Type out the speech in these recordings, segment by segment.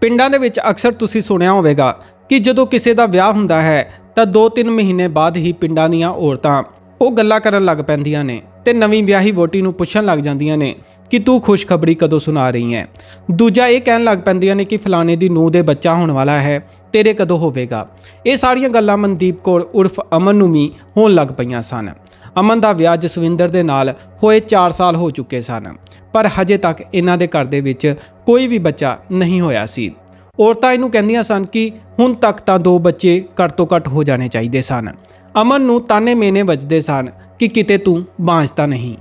ਪਿੰਡਾਂ ਦੇ ਵਿੱਚ ਅਕਸਰ ਤੁਸੀਂ ਸੁਣਿਆ ਹੋਵੇਗਾ ਕਿ ਜਦੋਂ ਕਿਸੇ ਦਾ ਵਿਆਹ ਹੁੰਦਾ ਹੈ, ਤਾਂ 2-3 ਮਹੀਨੇ ਬਾਅਦ ਹੀ ਪਿੰਡਾਂ ਦੀਆਂ ਔਰਤਾਂ ਉਹ ਗੱਲਾਂ ਕਰਨ ਲੱਗ ਪੈਂਦੀਆਂ ਨੇ ਤੇ ਨਵੀਂ ਵਿਆਹੀ ਵੋਟੀ ਨੂੰ ਪੁੱਛਣ ਲੱਗ ਜਾਂਦੀਆਂ ਨੇ ਕਿ ਤੂੰ ਖੁਸ਼ਖਬਰੀ ਕਦੋਂ ਸੁਣਾ ਰਹੀ ਹੈ। ਦੂਜਾ ਇਹ ਕਹਿਣ ਲੱਗ ਪੈਂਦੀਆਂ ਨੇ ਕਿ ਫਲਾਣੇ ਦੀ ਨੂੰਹ ਦੇ ਬੱਚਾ ਹੋਣ ਵਾਲਾ ਹੈ, ਤੇਰੇ ਕਦੋਂ ਹੋਵੇਗਾ। ਇਹ ਸਾਰੀਆਂ ਗੱਲਾਂ ਮਨਦੀਪ ਕੌਰ ਉਰਫ ਅਮਨ ਨੂੰ ਵੀ ਹੋਣ ਲੱਗ ਪਈਆਂ ਸਨ। ਅਮਨ ਦਾ ਵਿਆਹ ਜਸਵਿੰਦਰ ਦੇ ਨਾਲ ਹੋਏ 4 ਸਾਲ ਹੋ ਚੁੱਕੇ ਸਨ, ਪਰ ਹਜੇ ਤੱਕ ਇਹਨਾਂ ਦੇ ਘਰ ਦੇ ਵਿੱਚ ਕੋਈ ਵੀ ਬੱਚਾ ਨਹੀਂ ਹੋਇਆ ਸੀ। ਔਰਤਾਂ ਇਹਨੂੰ ਕਹਿੰਦੀਆਂ ਸਨ ਕਿ ਹੁਣ ਤੱਕ ਤਾਂ ਦੋ ਬੱਚੇ ਘੱਟ ਤੋਂ ਘੱਟ ਹੋ ਜਾਣੇ ਚਾਹੀਦੇ ਸਨ। ਅਮਨ ਨੂੰ ਤਾਨੇ ਮੇਨੇ ਵੱਜਦੇ ਸਨ ਕਿ ਕਿਤੇ ਤੂੰ ਬਾਂਝ ਤਾਂ ਨਹੀਂ।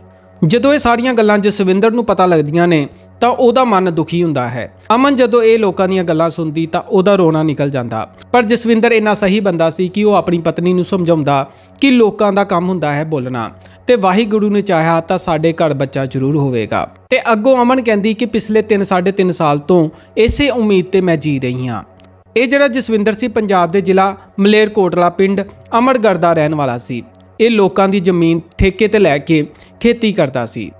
ਜਦੋਂ ਇਹ ਸਾਰੀਆਂ ਗੱਲਾਂ ਜਸਵਿੰਦਰ ਨੂੰ ਪਤਾ ਲੱਗਦੀਆਂ ਨੇ, ਤਾਂ ਉਹਦਾ ਮਨ ਦੁਖੀ ਹੁੰਦਾ ਹੈ। ਅਮਨ ਜਦੋਂ ਇਹ ਲੋਕਾਂ ਦੀਆਂ ਗੱਲਾਂ ਸੁਣਦੀ, ਤਾਂ ਉਹਦਾ ਰੋਣਾ ਨਿਕਲ ਜਾਂਦਾ। ਪਰ ਜਸਵਿੰਦਰ ਇੰਨਾ ਸਹੀ ਬੰਦਾ ਸੀ ਕਿ ਉਹ ਆਪਣੀ ਪਤਨੀ ਨੂੰ ਸਮਝਾਉਂਦਾ ਕਿ ਲੋਕਾਂ ਦਾ ਕੰਮ ਹੁੰਦਾ ਹੈ ਬੋਲਣਾ। ਤੇ ਵਾਹਿਗੁਰੂ ਨੇ ਚਾਹਿਆ ਤਾਂ ਸਾਡੇ ਘਰ ਬੱਚਾ ਜ਼ਰੂਰ ਹੋਵੇਗਾ। ਤੇ ਅੱਗੋਂ ਅਮਨ ਕਹਿੰਦੀ ਕਿ ਪਿਛਲੇ 3 3.5 ਸਾਲ ਤੋਂ ਇਸੇ ਉਮੀਦ ਤੇ ਮੈਂ ਜੀ ਰਹੀ ਹਾਂ। ਇਹ ਜਿਹੜਾ ਜਸਵਿੰਦਰ ਸੀ, ਪੰਜਾਬ ਦੇ ਜ਼ਿਲ੍ਹਾ ਮਲੇਰਕੋਟਲਾ ਪਿੰਡ ਅਮਰਗੜ੍ਹ ਦਾ ਰਹਿਣ ਵਾਲਾ ਸੀ। ਇਹ ਲੋਕਾਂ ਦੀ ਜ਼ਮੀਨ ਠੇਕੇ ਤੇ ਲੈ ਕੇ ਖੇਤੀ ਕਰਦਾ ਸੀ।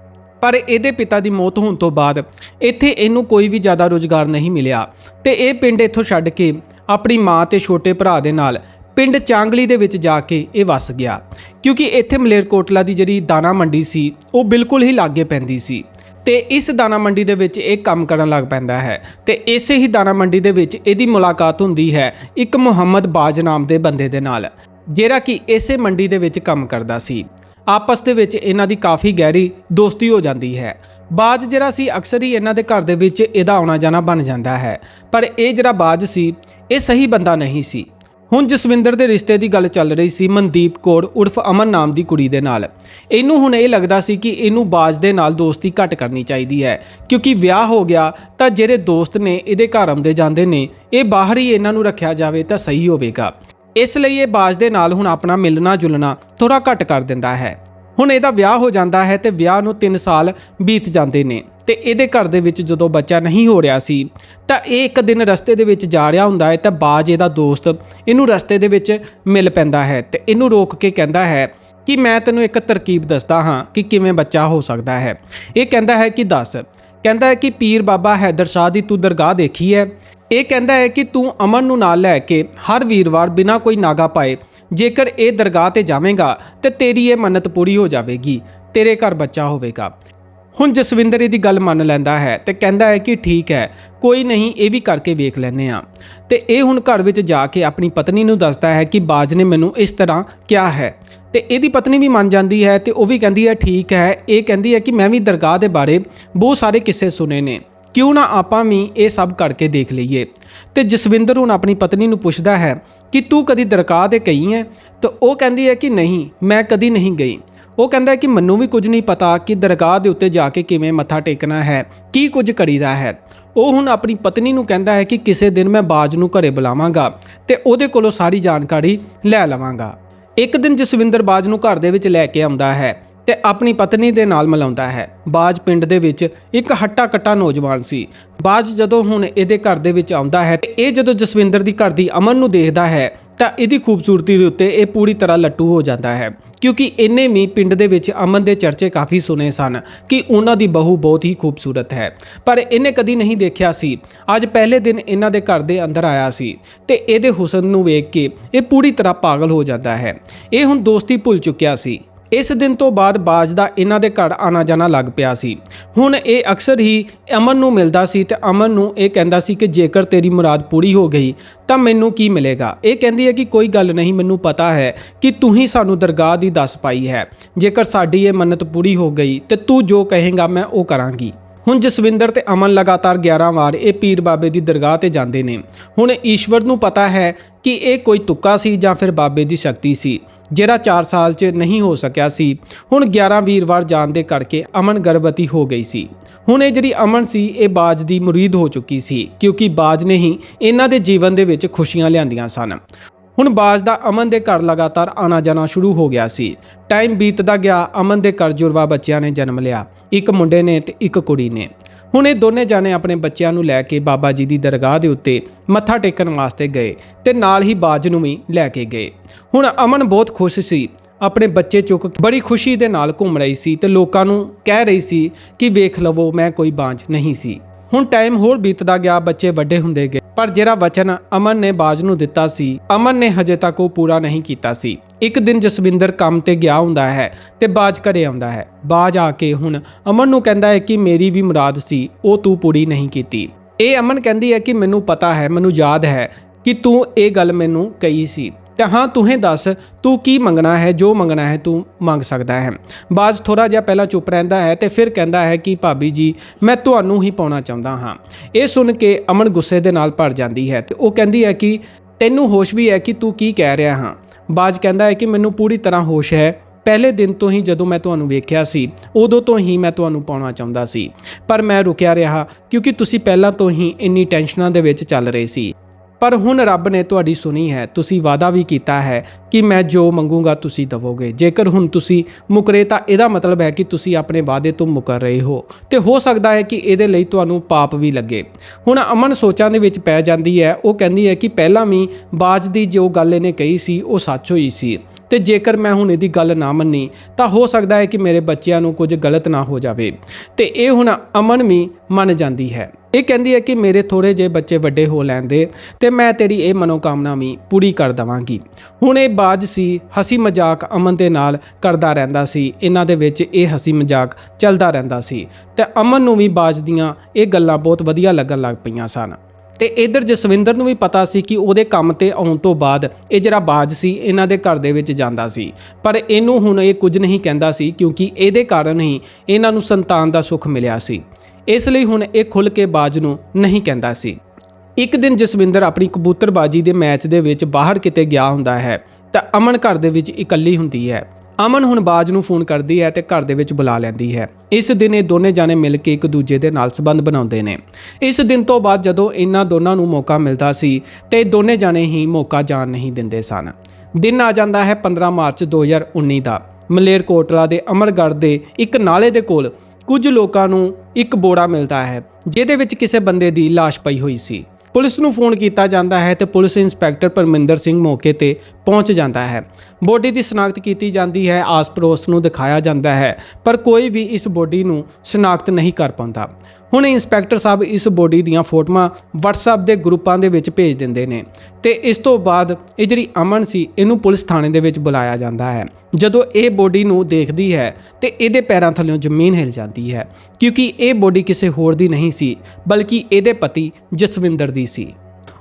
ਪਰ ਇਹਦੇ ਪਿਤਾ ਦੀ ਮੌਤ ਹੋਣ ਤੋਂ ਬਾਅਦ ਇੱਥੇ ਇਹਨੂੰ ਕੋਈ ਵੀ ਜ਼ਿਆਦਾ ਰੋਜ਼ਗਾਰ ਨਹੀਂ ਮਿਲਿਆ ਤੇ ਇਹ ਪਿੰਡ ਇੱਥੋਂ ਛੱਡ ਕੇ ਆਪਣੀ ਮਾਂ ਤੇ ਛੋਟੇ ਭਰਾ ਦੇ ਨਾਲ ਪਿੰਡ ਚਾਂਗਲੀ ਦੇ ਵਿੱਚ ਜਾ ਕੇ ਇਹ ਵਸ ਗਿਆ। ਕਿਉਂਕਿ ਇੱਥੇ ਮਲੇਰਕੋਟਲਾ ਦੀ ਜਿਹੜੀ ਦਾਣਾ ਮੰਡੀ ਸੀ, ਉਹ ਬਿਲਕੁਲ ਹੀ ਲਾਗੇ ਪੈਂਦੀ ਸੀ ਤੇ ਇਸ ਦਾਣਾ ਮੰਡੀ ਦੇ ਵਿੱਚ ਇਹ ਕੰਮ ਕਰਨ ਲੱਗ ਪੈਂਦਾ ਹੈ ਤੇ ਇਸੇ ਹੀ ਦਾਣਾ ਮੰਡੀ ਦੇ ਵਿੱਚ ਇਹਦੀ ਮੁਲਾਕਾਤ ਹੁੰਦੀ ਹੈ ਇੱਕ ਮੁਹੰਮਦ ਬਾਜ ਨਾਮ ਦੇ ਬੰਦੇ ਦੇ ਨਾਲ। ਜਿਹੜਾ ਕਿ ਇਸੇ ਮੰਡੀ ਦੇ ਵਿੱਚ ਕੰਮ ਕਰਦਾ ਸੀ। ਆਪਸ ਦੇ ਵਿੱਚ ਇਹਨਾਂ ਦੀ ਕਾਫੀ ਗਹਿਰੀ ਦੋਸਤੀ ਹੋ ਜਾਂਦੀ ਹੈ। ਬਾਜ ਜਿਹੜਾ ਸੀ, ਅਕਸਰ ਹੀ ਇਹਨਾਂ ਦੇ ਘਰ ਦੇ ਵਿੱਚ ਇਹਦਾ ਆਉਣਾ ਜਾਣਾ ਬਣ ਜਾਂਦਾ ਹੈ। ਪਰ ਇਹ ਜਿਹੜਾ ਬਾਜ ਸੀ, ਇਹ ਸਹੀ ਬੰਦਾ ਨਹੀਂ ਸੀ। ਹੁਣ ਜਸਵਿੰਦਰ ਦੇ ਰਿਸ਼ਤੇ ਦੀ ਗੱਲ ਚੱਲ ਰਹੀ ਸੀ ਮਨਦੀਪ ਕੌਰ ਉਰਫ ਅਮਨ ਨਾਮ ਦੀ ਕੁੜੀ ਦੇ ਨਾਲ। ਇਹਨੂੰ ਹੁਣ ਇਹ ਲੱਗਦਾ ਸੀ ਕਿ ਇਹਨੂੰ ਬਾਜ ਦੇ ਨਾਲ ਦੋਸਤੀ ਘੱਟ ਕਰਨੀ ਚਾਹੀਦੀ ਹੈ। ਕਿਉਂਕਿ ਵਿਆਹ ਹੋ ਗਿਆ ਤਾਂ ਜਿਹੜੇ ਦੋਸਤ ਨੇ, ਇਹਦੇ ਘਰ ਆਉਂਦੇ ਜਾਂਦੇ ਨੇ, ਇਹ ਬਾਹਰ ਹੀ ਇਹਨਾਂ ਨੂੰ ਰੱਖਿਆ ਜਾਵੇ ਤਾਂ ਸਹੀ ਹੋਵੇਗਾ। ਇਸ ਲਈ ਇਹ ਬਾਜ ਦੇ ਨਾਲ ਹੁਣ ਆਪਣਾ ਮਿਲਣਾ ਜੁਲਣਾ ਥੋੜਾ ਘੱਟ ਕਰ ਦਿੰਦਾ ਹੈ। ਹੁਣ ਇਹਦਾ ਵਿਆਹ ਹੋ ਜਾਂਦਾ ਹੈ ਤੇ ਵਿਆਹ ਨੂੰ 3 ਸਾਲ ਬੀਤ ਜਾਂਦੇ ਨੇ ਤੇ ਇਹਦੇ ਘਰ ਦੇ ਵਿੱਚ ਜਦੋਂ ਬੱਚਾ ਨਹੀਂ ਹੋ ਰਿਹਾ ਸੀ, ਤਾਂ ਇਹ ਇੱਕ ਦਿਨ ਰਸਤੇ ਦੇ ਵਿੱਚ ਜਾ ਰਿਹਾ ਹੁੰਦਾ ਹੈ ਤਾਂ ਬਾਜ ਇਹਦਾ ਦੋਸਤ ਇਹਨੂੰ ਰਸਤੇ ਦੇ ਵਿੱਚ ਮਿਲ ਪੈਂਦਾ ਹੈ ਤੇ ਇਹਨੂੰ ਰੋਕ ਕੇ ਕਹਿੰਦਾ ਹੈ ਕਿ ਮੈਂ ਤੈਨੂੰ ਇੱਕ ਤਰਕੀਬ ਦੱਸਦਾ ਹਾਂ ਕਿ ਕਿਵੇਂ ਬੱਚਾ ਹੋ ਸਕਦਾ ਹੈ। ਇਹ ਕਹਿੰਦਾ ਹੈ ਕਿ ਦੱਸ, ਕਹਿੰਦਾ ਹੈ ਕਿ ਪੀਰ ਬਾਬਾ ਹੈਦਰ ਸ਼ਾਹ ਦੀ ਤੂੰ ਦਰਗਾਹ ਦੇਖੀ ਹੈ ਇਹ ਕਹਿੰਦਾ ਹੈ ਕਿ ਤੂੰ ਅਮਨ ਨੂੰ ਨਾਲ ਲੈ ਕੇ ਹਰ ਵੀਰਵਾਰ ਬਿਨਾਂ ਕੋਈ ਨਾਗਾ ਪਾਏ ਜੇਕਰ ਇਹ ਦਰਗਾਹ ਤੇ ਜਾਵੇਂਗਾ ਤੇ ਤੇਰੀ ਇਹ ਮੰਨਤ ਪੂਰੀ ਹੋ ਜਾਵੇਗੀ, ਤੇਰੇ ਘਰ ਬੱਚਾ ਹੋਵੇਗਾ। ਹੁਣ ਜਸਵਿੰਦਰ ਇਹਦੀ ਗੱਲ ਮੰਨ ਲੈਂਦਾ ਹੈ ਤੇ ਕਹਿੰਦਾ ਹੈ ਕਿ ਠੀਕ ਹੈ, ਕੋਈ ਨਹੀਂ ਇਹ ਵੀ ਕਰਕੇ ਵੇਖ ਲੈਨੇ ਆ ਤੇ ਇਹ ਹੁਣ ਘਰ ਵਿੱਚ ਜਾ ਕੇ ਆਪਣੀ ਪਤਨੀ ਨੂੰ ਦੱਸਦਾ ਹੈ ਕਿ ਬਾਜ ਨੇ ਮੈਨੂੰ ਇਸ ਤਰ੍ਹਾਂ ਕਿਹਾ ਹੈ। ਤੇ ਇਹਦੀ ਪਤਨੀ ਵੀ ਮੰਨ ਜਾਂਦੀ ਹੈ ਤੇ ਉਹ ਵੀ ਕਹਿੰਦੀ ਹੈ, ਠੀਕ ਹੈ। ਇਹ ਕਹਿੰਦੀ ਹੈ ਕਿ ਮੈਂ ਵੀ ਦਰਗਾਹ ਦੇ ਬਾਰੇ ਬਹੁਤ ਸਾਰੇ ਕਿੱਸੇ ਸੁਨੇ ਨੇ। ਕਿਉਂ ਨਾ ਆਪਾਂ ਵੀ ਇਹ ਸਭ ਕਰਕੇ ਦੇਖ ਲਈਏ? ਤੇ ਜਸਵਿੰਦਰ ਹੁਣ ਆਪਣੀ ਪਤਨੀ ਨੂੰ ਪੁੱਛਦਾ ਹੈ ਕਿ ਤੂੰ ਕਦੀ ਦਰਗਾਹ ਤੇ ਗਈ ਹੈ? ਤਾਂ ਉਹ ਕਹਿੰਦੀ ਹੈ ਕਿ ਨਹੀਂ, ਮੈਂ ਕਦੀ ਨਹੀਂ ਗਈ। ਉਹ ਕਹਿੰਦਾ ਕਿ ਮੈਨੂੰ ਵੀ ਕੁਝ ਨਹੀਂ ਪਤਾ ਕਿ ਦਰਗਾਹ ਦੇ ਉੱਤੇ ਜਾ ਕੇ ਕਿਵੇਂ ਮੱਥਾ ਟੇਕਣਾ ਹੈ, ਕੀ ਕੁਝ ਕਰੀਦਾ ਹੈ। ਉਹ ਹੁਣ ਆਪਣੀ ਪਤਨੀ ਨੂੰ ਕਹਿੰਦਾ ਹੈ ਕਿ ਕਿਸੇ ਦਿਨ ਮੈਂ ਬਾਜ ਨੂੰ ਘਰੇ ਬੁਲਾਵਾਂਗਾ ਤੇ ਉਹਦੇ ਕੋਲੋਂ ਸਾਰੀ ਜਾਣਕਾਰੀ ਲੈ ਲਵਾਂਗਾ। ਇੱਕ ਦਿਨ ਜਸਵਿੰਦਰ ਬਾਜ ਨੂੰ ਘਰ ਦੇ ਵਿੱਚ ਲੈ ਕੇ ਆਉਂਦਾ ਹੈ। ਤੇ ਆਪਣੀ ਪਤਨੀ ਦੇ ਨਾਲ ਮਿਲਾਉਂਦਾ ਹੈ। ਬਾਜ ਪਿੰਡ ਦੇ ਵਿੱਚ ਇੱਕ ਹੱਟਾ ਕੱਟਾ ਨੌਜਵਾਨ ਸੀ। ਬਾਜ ਜਦੋਂ ਹੁਣ ਇਹਦੇ ਘਰ ਦੇ ਵਿੱਚ ਆਉਂਦਾ ਹੈ ਤੇ ਇਹ ਜਦੋਂ ਜਸਵਿੰਦਰ ਦੀ ਘਰ ਦੀ ਅਮਨ ਨੂੰ ਦੇਖਦਾ ਹੈ, ਤਾਂ ਇਹਦੀ ਖੂਬਸੂਰਤੀ ਦੇ ਉੱਤੇ ਇਹ ਪੂਰੀ ਤਰ੍ਹਾਂ ਲੱਟੂ ਹੋ ਜਾਂਦਾ ਹੈ। ਕਿਉਂਕਿ ਇਹਨੇ ਵੀ ਪਿੰਡ ਦੇ ਵਿੱਚ ਅਮਨ ਦੇ ਚਰਚੇ ਕਾਫੀ ਸੁਨੇ ਸਨ ਕਿ ਉਹਨਾਂ ਦੀ ਬਹੂ ਬਹੁਤ ਹੀ ਖੂਬਸੂਰਤ ਹੈ। ਪਰ ਇਹਨੇ ਕਦੀ ਨਹੀਂ ਦੇਖਿਆ ਸੀ। ਅੱਜ ਪਹਿਲੇ ਦਿਨ ਇਹਨਾਂ ਦੇ ਘਰ ਦੇ ਅੰਦਰ ਆਇਆ ਸੀ ਤੇ ਇਹਦੇ ਹੁਸਨ ਨੂੰ ਵੇਖ ਕੇ ਇਹ ਪੂਰੀ ਤਰ੍ਹਾਂ ਪਾਗਲ ਹੋ ਜਾਂਦਾ ਹੈ। ਇਹ ਹੁਣ ਦੋਸਤੀ ਭੁੱਲ ਚੁੱਕਿਆ ਸੀ। ਇਸ ਦਿਨ ਤੋਂ ਬਾਅਦ ਬਾਜ ਦਾ ਇਹਨਾਂ ਦੇ ਘਰ ਆਣਾ ਜਾਣਾ ਲੱਗ ਪਿਆ ਸੀ। ਹੁਣ ਇਹ ਅਕਸਰ ਹੀ ਅਮਨ ਨੂੰ ਮਿਲਦਾ ਸੀ ਤੇ ਅਮਨ ਨੂੰ ਇਹ ਕਹਿੰਦਾ ਸੀ ਕਿ ਜੇਕਰ ਤੇਰੀ ਮੁਰਾਦ ਪੂਰੀ ਹੋ ਗਈ ਤਾਂ ਮੈਨੂੰ ਕੀ ਮਿਲੇਗਾ? ਇਹ ਕਹਿੰਦੀ ਹੈ ਕਿ ਕੋਈ ਗੱਲ ਨਹੀਂ, ਮੈਨੂੰ ਪਤਾ ਹੈ ਕਿ ਤੂੰ ਹੀ ਸਾਨੂੰ ਦਰਗਾਹ ਦੀ ਦੱਸ ਪਾਈ ਹੈ। ਜੇਕਰ ਸਾਡੀ ਇਹ ਮੰਨਤ ਪੂਰੀ ਹੋ ਗਈ ਤੇ ਤੂੰ ਜੋ ਕਹੇਗਾ ਮੈਂ ਉਹ ਕਰਾਂਗੀ। ਹੁਣ ਜਸਵਿੰਦਰ ਤੇ ਅਮਨ ਲਗਾਤਾਰ 11 ਵਾਰ ਇਹ ਪੀਰ ਬਾਬੇ ਦੀ ਦਰਗਾਹ ਤੇ ਜਾਂਦੇ ਨੇ। ਹੁਣ ਈਸ਼ਵਰ ਨੂੰ ਪਤਾ ਹੈ ਕਿ ਇਹ ਕੋਈ ਤੁੱਕਾ ਸੀ ਜਾਂ ਫਿਰ ਬਾਬੇ ਦੀ ਸ਼ਕਤੀ ਸੀ। ਜਿਹੜਾ 4 ਸਾਲ 'ਚ ਨਹੀਂ ਹੋ ਸਕਿਆ ਸੀ। ਹੁਣ 11 ਵੀਰਵਾਰ ਜਾਣ ਦੇ ਕਰਕੇ ਅਮਨ ਗਰਭਵਤੀ ਹੋ ਗਈ ਸੀ। ਹੁਣ ਇਹ ਜਿਹੜੀ ਅਮਨ ਸੀ, ਇਹ ਬਾਜ ਦੀ ਮੁਰੀਦ ਹੋ ਚੁੱਕੀ ਸੀ, ਕਿਉਂਕਿ ਬਾਜ ਨੇ ਹੀ ਇਹਨਾਂ ਦੇ ਜੀਵਨ ਦੇ ਵਿੱਚ ਖੁਸ਼ੀਆਂ ਲਿਆਂਦੀਆਂ ਸਨ। ਹੁਣ ਬਾਜ ਦਾ ਅਮਨ ਦੇ ਘਰ ਲਗਾਤਾਰ ਆਣਾ ਜਾਣਾ ਸ਼ੁਰੂ ਹੋ ਗਿਆ ਸੀ। ਟਾਈਮ ਬੀਤਦਾ ਗਿਆ, ਅਮਨ ਦੇ ਘਰ ਜੁਰਵਾ ਬੱਚਿਆਂ ਨੇ ਜਨਮ ਲਿਆ। ਇੱਕ ਮੁੰਡੇ ਨੇ ਤੇ ਇੱਕ ਕੁੜੀ ਨੇ। ਹੁਣ ਇਹ ਦੋਨੇ ਜਾਣੇ ਆਪਣੇ ਬੱਚਿਆਂ ਨੂੰ ਲੈ ਕੇ ਬਾਬਾ ਜੀ ਦੀ ਦਰਗਾਹ ਦੇ ਉੱਤੇ ਮੱਥਾ ਟੇਕਣ ਵਾਸਤੇ ਗਏ ਤੇ ਨਾਲ ਹੀ ਬਾਜ ਨੂੰ ਵੀ ਲੈ ਕੇ ਗਏ। ਹੁਣ ਅਮਨ ਬਹੁਤ ਖੁਸ਼ ਸੀ। ਆਪਣੇ ਬੱਚੇ ਚੁੱਕ ਕੇ ਬੜੀ ਖੁਸ਼ੀ ਦੇ ਨਾਲ ਘੁੰਮ ਰਹੀ ਸੀ ਤੇ ਲੋਕਾਂ ਨੂੰ ਕਹਿ ਰਹੀ ਸੀ ਕਿ ਵੇਖ ਲਵੋ, ਮੈਂ ਕੋਈ ਬਾਂਝ ਨਹੀਂ ਸੀ। ਹੁਣ ਟਾਈਮ ਹੋਰ ਬੀਤਦਾ ਗਿਆ, ਬੱਚੇ ਵੱਡੇ ਹੁੰਦੇ ਗਏ। ਪਰ ਜਿਹੜਾ ਵਚਨ ਅਮਨ ਨੇ ਬਾਜ ਨੂੰ ਦਿੱਤਾ ਸੀ, ਅਮਨ ਨੇ ਹਜੇ ਤੱਕ ਉਹ ਪੂਰਾ ਨਹੀਂ ਕੀਤਾ ਸੀ। ਇੱਕ ਦਿਨ ਜਸਵਿੰਦਰ ਕੰਮ ਤੇ ਗਿਆ ਹੁੰਦਾ ਹੈ ਤੇ ਬਾਜ ਘਰੇ ਆਉਂਦਾ ਹੈ। ਬਾਜ ਆ ਕੇ ਹੁਣ ਅਮਨ ਨੂੰ ਕਹਿੰਦਾ ਹੈ ਕਿ ਮੇਰੀ ਵੀ ਮੁਰਾਦ ਸੀ, ਉਹ ਤੂੰ ਪੂਰੀ ਨਹੀਂ ਕੀਤੀ। ਇਹ ਅਮਨ ਕਹਿੰਦੀ ਹੈ ਕਿ ਮੈਨੂੰ ਪਤਾ ਹੈ, ਮੈਨੂੰ ਯਾਦ ਹੈ ਕਿ ਤੂੰ ਇਹ ਗੱਲ ਮੈਨੂੰ ਕਹੀ ਸੀ। ਤਾਂ ਹਾਂ, ਤੂੰ ਹੀ ਦੱਸ, ਤੂੰ ਕੀ ਮੰਗਣਾ ਹੈ, ਜੋ ਮੰਗਣਾ ਹੈ ਤੂੰ ਮੰਗ ਸਕਦਾ ਹੈ। ਬਾਜ਼ ਥੋੜਾ ਜਿਹਾ ਪਹਿਲਾਂ ਚੁੱਪ ਰਹਿੰਦਾ ਹੈ ਤੇ ਫਿਰ ਕਹਿੰਦਾ ਹੈ ਕਿ ਭਾਬੀ ਜੀ, ਮੈਂ ਤੁਹਾਨੂੰ ਹੀ ਪਾਉਣਾ ਚਾਹੁੰਦਾ ਹਾਂ। ਇਹ ਸੁਣ ਕੇ ਅਮਨ ਗੁੱਸੇ ਦੇ ਨਾਲ ਭਰ ਜਾਂਦੀ ਹੈ ਤੇ ਉਹ ਕਹਿੰਦੀ ਹੈ ਕਿ ਤੈਨੂੰ ਹੋਸ਼ ਵੀ ਹੈ ਕਿ ਤੂੰ ਕੀ ਕਹਿ ਰਿਹਾ ਹਾਂ। ਬਾਜ਼ ਕਹਿੰਦਾ ਹੈ ਕਿ ਮੈਨੂੰ ਪੂਰੀ ਤਰ੍ਹਾਂ ਹੋਸ਼ ਹੈ। ਪਹਿਲੇ ਦਿਨ ਤੋਂ ਹੀ ਜਦੋਂ ਮੈਂ ਤੁਹਾਨੂੰ ਵੇਖਿਆ ਸੀ, ਉਦੋਂ ਤੋਂ ਹੀ ਮੈਂ ਤੁਹਾਨੂੰ ਪਾਉਣਾ ਚਾਹੁੰਦਾ ਸੀ। ਪਰ ਮੈਂ ਰੁਕਿਆ ਰਿਹਾ ਕਿਉਂਕਿ ਤੁਸੀਂ ਪਹਿਲਾਂ ਤੋਂ ਹੀ ਇੰਨੀ ਟੈਨਸ਼ਨਾਂ ਦੇ ਵਿੱਚ ਚੱਲ ਰਹੇ ਸੀ। ਪਰ ਹੁਣ ਰੱਬ ਨੇ ਤੁਹਾਡੀ ਸੁਣੀ ਹੈ, ਤੁਸੀਂ ਵਾਅਦਾ ਵੀ ਕੀਤਾ ਹੈ ਕਿ ਮੈਂ ਜੋ ਮੰਗੂੰਗਾ ਤੁਸੀਂ ਦਵੋਗੇ। ਜੇਕਰ ਹੁਣ ਤੁਸੀਂ ਮੁਕਰੇ ਤਾਂ ਇਹਦਾ ਮਤਲਬ ਹੈ ਕਿ ਤੁਸੀਂ ਆਪਣੇ ਵਾਅਦੇ ਤੋਂ ਮੁਕਰ ਰਹੇ ਹੋ। ਤੇ ਹੋ ਸਕਦਾ ਹੈ ਕਿ ਇਹਦੇ ਲਈ ਤੁਹਾਨੂੰ ਪਾਪ ਵੀ ਲੱਗੇ। ਹੁਣ ਅਮਨ ਸੋਚਾਂ ਦੇ ਵਿੱਚ ਪੈ ਜਾਂਦੀ ਹੈ, ਉਹ ਕਹਿੰਦੀ ਹੈ ਕਿ ਪਹਿਲਾਂ ਵੀ ਬਾਜ ਦੀ ਜੋ ਗੱਲ ਇਹਨੇ ਕਹੀ ਸੀ, ਉਹ ਸੱਚ ਹੋਈ ਸੀ। ਤੇ ਜੇਕਰ ਮੈਂ ਹੁਣ ਇਹਦੀ ਗੱਲ ਨਾ ਮੰਨੀ, ਤਾਂ ਹੋ ਸਕਦਾ ਹੈ ਕਿ ਮੇਰੇ ਬੱਚਿਆਂ ਨੂੰ ਕੁਝ ਗਲਤ ਨਾ ਹੋ ਜਾਵੇ। ਤੇ ਇਹ ਹੁਣ ਅਮਨ ਵੀ ਮੰਨ ਜਾਂਦੀ ਹੈ। ਇਹ ਕਹਿੰਦੀ ਹੈ ਕਿ ਮੇਰੇ ਥੋੜੇ ਜਿਹੇ ਬੱਚੇ ਵੱਡੇ ਹੋ ਲੈਂਦੇ ਤੇ ਮੈਂ ਤੇਰੀ ਇਹ ਮਨੋਕਾਮਨਾ ਵੀ ਪੂਰੀ ਕਰ ਦਵਾਂਗੀ। ਹੁਣ ਇਹ ਬਾਜ ਸੀ ਹਸੀ ਮਜ਼ਾਕ ਅਮਨ ਦੇ ਨਾਲ ਕਰਦਾ ਰਹਿੰਦਾ ਸੀ। ਇਹਨਾਂ ਦੇ ਵਿੱਚ ਇਹ ਹਸੀ ਮਜ਼ਾਕ ਚੱਲਦਾ ਰਹਿੰਦਾ ਸੀ। ਤੇ ਅਮਨ ਨੂੰ ਵੀ ਬਾਜ ਦੀਆਂ ਇਹ ਗੱਲਾਂ ਬਹੁਤ ਵਧੀਆ ਲੱਗਣ ਲੱਗ ਪਈਆਂ ਸਨ। ਤੇ ਇਧਰ ਜਸਵਿੰਦਰ ਨੂੰ ਵੀ ਪਤਾ ਸੀ ਕਿ ਉਹਦੇ ਕੰਮ ਤੇ ਆਉਣ ਤੋਂ ਬਾਅਦ ਇਹ ਜਿਹੜਾ ਬਾਜ ਸੀ, ਇਹਨਾਂ ਦੇ ਘਰ ਦੇ ਵਿੱਚ ਜਾਂਦਾ ਸੀ। ਪਰ ਇਹਨੂੰ ਹੁਣ ਇਹ ਕੁਝ ਨਹੀਂ ਕਹਿੰਦਾ ਸੀ, ਕਿਉਂਕਿ ਇਹਦੇ ਕਾਰਨ ਹੀ ਇਹਨਾਂ ਨੂੰ ਸੰਤਾਨ ਦਾ ਸੁੱਖ ਮਿਲਿਆ ਸੀ। ਇਸ ਲਈ ਹੁਣ ਇਹ ਖੁੱਲ ਕੇ ਬਾਜ ਨੂੰ ਨਹੀਂ ਕਹਿੰਦਾ ਸੀ। ਇੱਕ ਦਿਨ ਜਸਵਿੰਦਰ ਆਪਣੀ ਕਬੂਤਰਬਾਜੀ ਦੇ ਮੈਚ ਦੇ ਵਿੱਚ ਬਾਹਰ ਕਿਤੇ ਗਿਆ ਹੁੰਦਾ ਹੈ, ਤਾਂ ਅਮਨ ਘਰ ਦੇ ਵਿੱਚ ਇਕੱਲੀ ਹੁੰਦੀ ਹੈ। ਅਮਨ ਹੁਣ ਬਾਜ ਨੂੰ ਫੋਨ ਕਰਦੀ ਹੈ ਤੇ ਘਰ ਦੇ ਵਿੱਚ ਬੁਲਾ ਲੈਂਦੀ ਹੈ। ਇਸ ਦਿਨ ਇਹ ਦੋਨੇ ਜਾਣੇ ਮਿਲ ਕੇ ਇੱਕ ਦੂਜੇ ਦੇ ਨਾਲ ਸੰਬੰਧ ਬਣਾਉਂਦੇ ਨੇ। ਇਸ ਦਿਨ ਤੋਂ ਬਾਅਦ ਜਦੋਂ ਇਹਨਾਂ ਦੋਨਾਂ ਨੂੰ ਮੌਕਾ ਮਿਲਦਾ ਸੀ, ਤੇ ਇਹ ਦੋਨੇ ਜਾਣੇ ਹੀ ਮੌਕਾ ਜਾਣ ਨਹੀਂ ਦਿੰਦੇ ਸਨ। ਦਿਨ ਆ ਜਾਂਦਾ ਹੈ 15 ਮਾਰਚ 2019 ਦਾ। ਮਲੇਰਕੋਟਲਾ ਦੇ ਅਮਰਗੜ੍ਹ ਦੇ ਇੱਕ ਨਾਲੇ ਦੇ ਕੋਲ ਕੁਝ ਲੋਕਾਂ ਨੂੰ ਇੱਕ ਬੋੜਾ ਮਿਲਦਾ ਹੈ, ਜਿਹਦੇ ਵਿੱਚ ਕਿਸੇ ਬੰਦੇ ਦੀ ਲਾਸ਼ ਪਈ ਹੋਈ ਸੀ। ਪੁਲਿਸ ਨੂੰ ਫੋਨ ਕੀਤਾ ਜਾਂਦਾ ਹੈ ਤੇ ਪੁਲਿਸ ਇੰਸਪੈਕਟਰ ਪਰਮਿੰਦਰ ਸਿੰਘ ਮੌਕੇ ਤੇ ਪਹੁੰਚ ਜਾਂਦਾ ਹੈ। ਬੋਡੀ ਦੀ ਸ਼ਨਾਖਤ ਕੀਤੀ ਜਾਂਦੀ ਹੈ, ਆਸ-ਪੜੋਸ ਨੂੰ ਦਿਖਾਇਆ ਜਾਂਦਾ ਹੈ, ਪਰ ਕੋਈ ਵੀ ਇਸ ਬੋਡੀ ਨੂੰ ਸ਼ਨਾਖਤ ਨਹੀਂ ਕਰ ਪਾਉਂਦਾ। ਹੁਣ ਇੰਸਪੈਕਟਰ ਸਾਹਿਬ ਇਸ ਬੋਡੀ ਦੀਆਂ ਫੋਟੋਆਂ WhatsApp ਦੇ ਗਰੁੱਪਾਂ ਦੇ ਵਿੱਚ ਭੇਜ ਦਿੰਦੇ ਨੇ ਤੇ ਇਸ ਤੋਂ ਬਾਅਦ ਇਹ ਜਿਹੜੀ ਅਮਨ ਸੀ, ਇਹਨੂੰ ਪੁਲਿਸ ਥਾਣੇ ਦੇ ਵਿੱਚ ਬੁਲਾਇਆ ਜਾਂਦਾ ਹੈ। ਜਦੋਂ ਇਹ ਬੋਡੀ ਨੂੰ ਦੇਖਦੀ ਹੈ ਤੇ ਇਹਦੇ ਪੈਰਾਂ ਥੱਲੇੋਂ ਜ਼ਮੀਨ ਹਿਲ ਜਾਂਦੀ ਹੈ, ਕਿਉਂਕਿ ਇਹ ਬੋਡੀ ਕਿਸੇ ਹੋਰ ਦੀ ਨਹੀਂ ਸੀ, ਬਲਕਿ ਇਹਦੇ ਪਤੀ ਜਸਵਿੰਦਰ ਦੀ ਸੀ।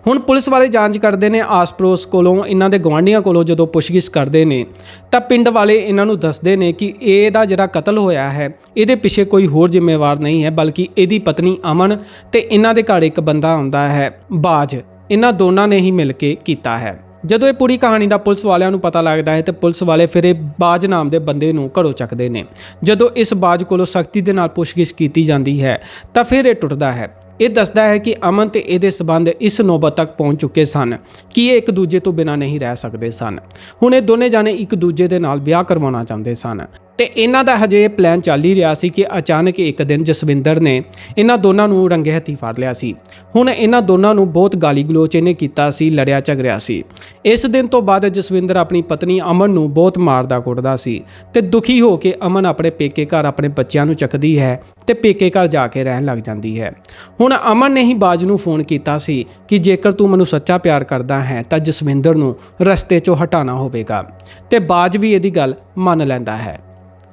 ਹੁਣ ਪੁਲਿਸ ਵਾਲੇ ਜਾਂਚ ਕਰਦੇ ਨੇ, ਆਸ-ਪੜੋਸ ਕੋਲੋਂ, ਇਹਨਾਂ ਦੇ ਗਵਾਂਢੀਆਂ ਕੋਲੋਂ ਜਦੋਂ ਪੁੱਛਗਿੱਛ ਕਰਦੇ ਨੇ, ਤਾਂ ਪਿੰਡ ਵਾਲੇ ਇਹਨਾਂ ਨੂੰ ਦੱਸਦੇ ਨੇ ਕਿ ਇਹਦਾ ਜਿਹੜਾ ਕਤਲ ਹੋਇਆ ਹੈ, ਇਹਦੇ ਪਿੱਛੇ ਕੋਈ ਹੋਰ ਜ਼ਿੰਮੇਵਾਰ ਨਹੀਂ ਹੈ, ਬਲਕਿ ਇਹਦੀ ਪਤਨੀ ਅਮਨ ਤੇ ਇਹਨਾਂ ਦੇ ਘਰ ਇੱਕ ਬੰਦਾ ਆਉਂਦਾ ਹੈ, ਬਾਜ। ਇਹਨਾਂ ਦੋਨਾਂ ਨੇ ਹੀ ਮਿਲ ਕੇ ਕੀਤਾ ਹੈ। ਜਦੋਂ ਇਹ ਪੂਰੀ ਕਹਾਣੀ ਦਾ ਪੁਲਿਸ ਵਾਲਿਆਂ ਨੂੰ ਪਤਾ ਲੱਗਦਾ ਹੈ, ਤੇ ਪੁਲਿਸ ਵਾਲੇ ਫਿਰ ਇਹ ਬਾਜ ਨਾਮ ਦੇ ਬੰਦੇ ਨੂੰ ਘਰੋਂ ਚੱਕਦੇ ਨੇ। ਜਦੋਂ ਇਸ ਬਾਜ ਕੋਲੋਂ ਸਖਤੀ ਦੇ ਨਾਲ ਪੁੱਛਗਿੱਛ ਕੀਤੀ ਜਾਂਦੀ ਹੈ, ਤਾਂ ਫਿਰ ਇਹ ਟੁੱਟਦਾ ਹੈ। ਇਹ ਦੱਸਦਾ ਹੈ ਕਿ ਅਮਨ ਤੇ ਇਹਦੇ ਸਬੰਧ ਇਸ ਨੌਬਤ ਤੱਕ ਪਹੁੰਚ ਚੁੱਕੇ ਸਨ ਕਿ ਇਹ ਇੱਕ ਦੂਜੇ ਤੋਂ ਬਿਨਾਂ ਨਹੀਂ ਰਹਿ ਸਕਦੇ ਸਨ। ਹੁਣ ਇਹ ਦੋਨੇ ਜਾਣੇ ਇੱਕ ਦੂਜੇ ਦੇ ਨਾਲ ਵਿਆਹ ਕਰਵਾਉਣਾ ਚਾਹੁੰਦੇ ਸਨ। ਤੇ ਇਹਨਾਂ ਦਾ ਹਜੇ ਇਹ ਪਲਾਨ ਚੱਲ ਹੀ ਰਿਹਾ ਸੀ ਕਿ ਅਚਾਨਕ ਇੱਕ ਦਿਨ ਜਸਵਿੰਦਰ ਨੇ ਇਹਨਾਂ ਦੋਨਾਂ ਨੂੰ ਰੰਗੇ ਹੱਥੀ ਫੜ ਲਿਆ ਸੀ। ਹੁਣ ਇਹਨਾਂ ਦੋਨਾਂ ਨੂੰ ਬਹੁਤ ਗਾਲੀ ਗਲੋਚ ਇਹਨੇ ਕੀਤਾ ਸੀ, ਲੜਿਆ ਝਗੜਿਆ ਸੀ। ਇਸ ਦਿਨ ਤੋਂ ਬਾਅਦ ਜਸਵਿੰਦਰ ਆਪਣੀ ਪਤਨੀ ਅਮਨ ਨੂੰ ਬਹੁਤ ਮਾਰਦਾ ਕੁੱਟਦਾ ਸੀ ਤੇ ਦੁਖੀ ਹੋ ਕੇ ਅਮਨ ਆਪਣੇ ਪੇਕੇ ਘਰ ਆਪਣੇ ਬੱਚਿਆਂ ਨੂੰ ਚੱਕਦੀ ਹੈ ਤੇ ਪੇਕੇ ਘਰ ਜਾ ਕੇ ਰਹਿਣ ਲੱਗ ਜਾਂਦੀ ਹੈ। ਹੁਣ ਅਮਨ ਨੇ ਹੀ ਬਾਜ ਨੂੰ ਫੋਨ ਕੀਤਾ ਸੀ ਕਿ ਜੇਕਰ ਤੂੰ ਮੈਨੂੰ ਸੱਚਾ ਪਿਆਰ ਕਰਦਾ ਹੈ ਤਾਂ ਜਸਵਿੰਦਰ ਨੂੰ ਰਸਤੇ 'ਚੋਂ ਹਟਾਣਾ ਹੋਵੇਗਾ ਤੇ ਬਾਜ ਵੀ ਇਹਦੀ ਗੱਲ ਮੰਨ ਲੈਂਦਾ ਹੈ।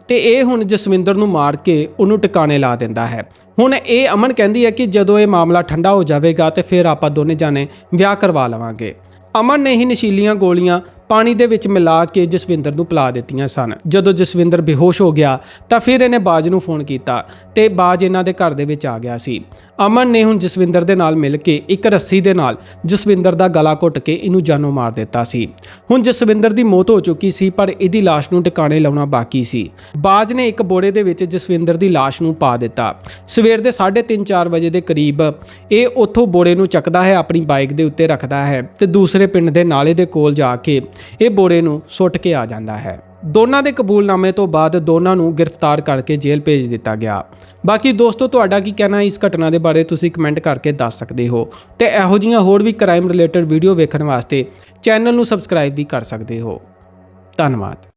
ਤੇ ਇਹ ਹੁਣ ਜਸਵਿੰਦਰ ਨੂੰ ਮਾਰ ਕੇ ਉਹਨੂੰ ਟਿਕਾਣੇ ਲਾ ਦਿੰਦਾ ਹੈ। ਹੁਣ ਇਹ ਅਮਨ ਕਹਿੰਦੀ ਹੈ ਕਿ ਜਦੋਂ ਇਹ ਮਾਮਲਾ ਠੰਡਾ ਹੋ ਜਾਵੇਗਾ ਤੇ ਫਿਰ ਆਪਾਂ ਦੋਨੇ ਜਾਣੇ ਵਿਆਹ ਕਰਵਾ ਲਵਾਂਗੇ। ਅਮਨ ਨੇ ਹੀ ਨਸ਼ੀਲੀਆਂ ਗੋਲੀਆਂ ਪਾਣੀ ਦੇ ਵਿੱਚ ਮਿਲਾ ਕੇ ਜਸਵਿੰਦਰ ਨੂੰ ਪਿਲਾ ਦਿੱਤੀਆਂ ਸਨ। ਜਦੋਂ ਜਸਵਿੰਦਰ ਬੇਹੋਸ਼ ਹੋ ਗਿਆ ਤਾਂ ਫਿਰ ਇਹਨੇ ਬਾਜ ਨੂੰ ਫੋਨ ਕੀਤਾ ਤੇ ਬਾਜ ਇਹਨਾਂ ਦੇ ਘਰ ਦੇ ਵਿੱਚ ਆ ਗਿਆ ਸੀ। ਅਮਨ ਨੇ ਹੁਣ ਜਸਵਿੰਦਰ ਦੇ ਨਾਲ ਮਿਲ ਕੇ ਇੱਕ ਰੱਸੀ ਦੇ ਨਾਲ ਜਸਵਿੰਦਰ ਦਾ ਗਲਾ ਘੁੱਟ ਕੇ ਇਹਨੂੰ ਜਾਨੋਂ ਮਾਰ ਦਿੱਤਾ ਸੀ। ਹੁਣ ਜਸਵਿੰਦਰ ਦੀ ਮੌਤ ਹੋ ਚੁੱਕੀ ਸੀ, ਪਰ ਇਹਦੀ ਲਾਸ਼ ਨੂੰ ਟਿਕਾਣੇ ਲਾਉਣਾ ਬਾਕੀ ਸੀ। ਬਾਜ ਨੇ ਇੱਕ ਬੋੜੇ ਦੇ ਵਿੱਚ ਜਸਵਿੰਦਰ ਦੀ ਲਾਸ਼ ਨੂੰ ਪਾ ਦਿੱਤਾ। ਸਵੇਰ ਦੇ 3:30 4 ਵਜੇ ਦੇ ਕਰੀਬ ਇਹ ਉੱਥੋਂ ਬੋੜੇ ਨੂੰ ਚੱਕਦਾ ਹੈ, ਆਪਣੀ ਬਾਈਕ ਦੇ ਉੱਤੇ ਰੱਖਦਾ ਹੈ ਤੇ ਦੂਸਰੇ ਪਿੰਡ ਦੇ ਨਾਲੇ ਦੇ ਕੋਲ ਜਾ ਕੇ ਇਹ ਬੋੜੇ ਨੂੰ ਸੁੱਟ ਕੇ ਆ ਜਾਂਦਾ ਹੈ। ਦੋਨਾਂ ਦੇ ਕਬੂਲਨਾਮੇ ਤੋਂ ਬਾਅਦ ਦੋਨਾਂ ਨੂੰ ਗ੍ਰਿਫਤਾਰ ਕਰਕੇ ਜੇਲ੍ਹ ਭੇਜ ਦਿੱਤਾ ਗਿਆ। ਬਾਕੀ ਦੋਸਤੋ, ਤੁਹਾਡਾ ਕੀ ਕਹਿਣਾ ਇਸ ਘਟਨਾ ਦੇ ਬਾਰੇ ਤੁਸੀਂ ਕਮੈਂਟ ਕਰਕੇ ਦੱਸ ਸਕਦੇ ਹੋ ਤੇ ਇਹੋ ਜਿਹੀਆਂ ਹੋਰ ਵੀ ਕ੍ਰਾਈਮ ਰਿਲੇਟਡ ਵੀਡੀਓ ਵੇਖਣ ਵਾਸਤੇ ਚੈਨਲ ਨੂੰ ਸਬਸਕ੍ਰਾਈਬ ਵੀ ਕਰ ਸਕਦੇ ਹੋ। ਧੰਨਵਾਦ।